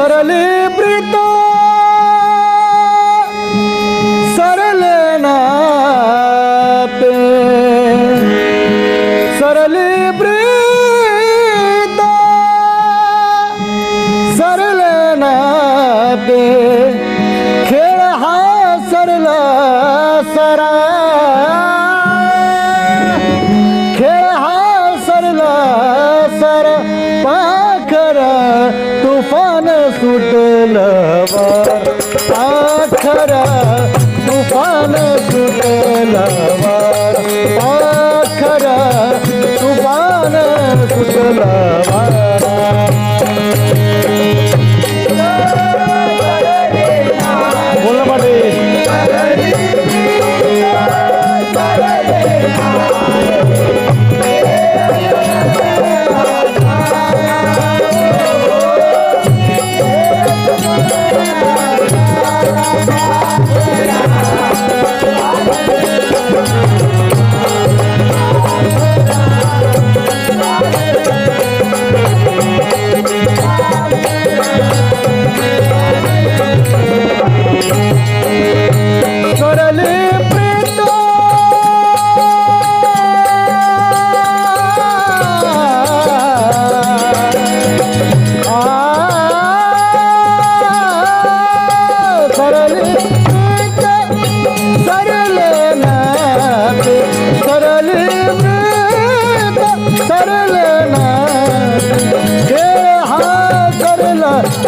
সরলে পাগলা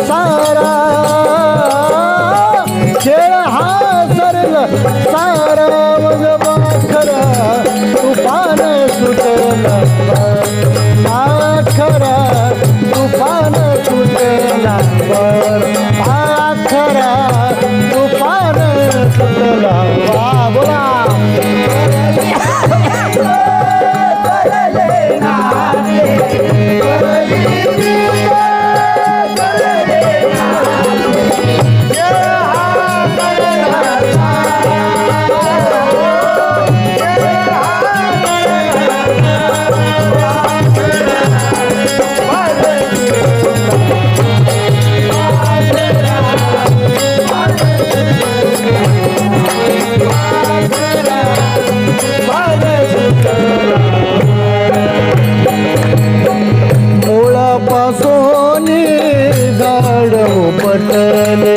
सारा। खेळ हा सरल सारा मग माखरा तुफान सुटला माखरा. হোটেলে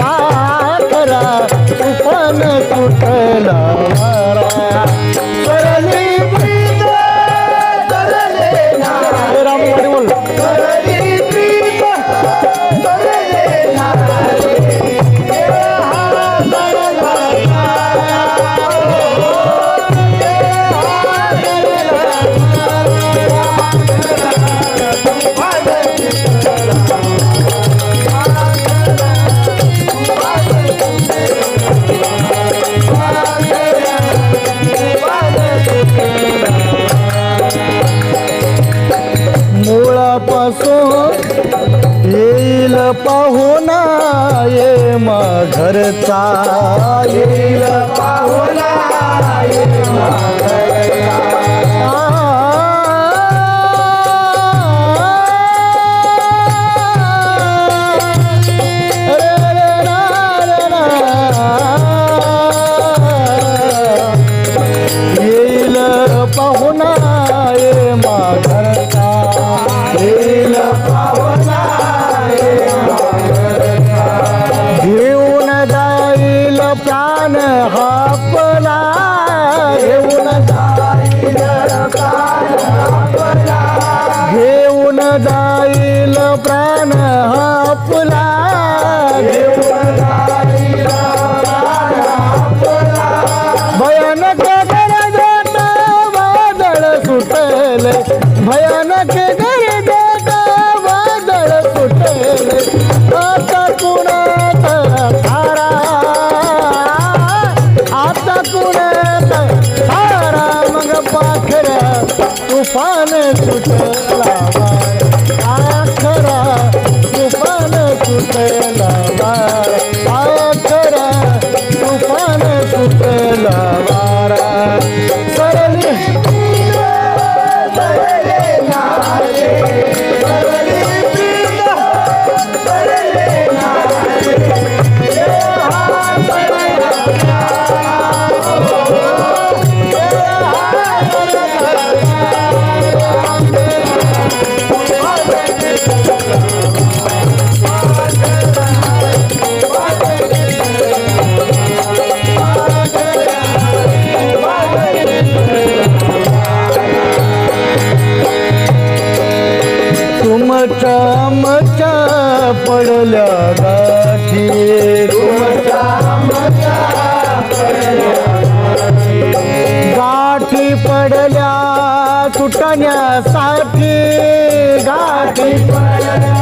पाखरा उपन तुटला येईल पाहुणा येईल घेऊन जाईल घेऊन जाईल प्राण आपला. भयानक वादळ सुटले. भयानक पान 得了。मचा पडल्या गाठी. गाठी पडल्या तुटण्यासाठी गाठी पडल्या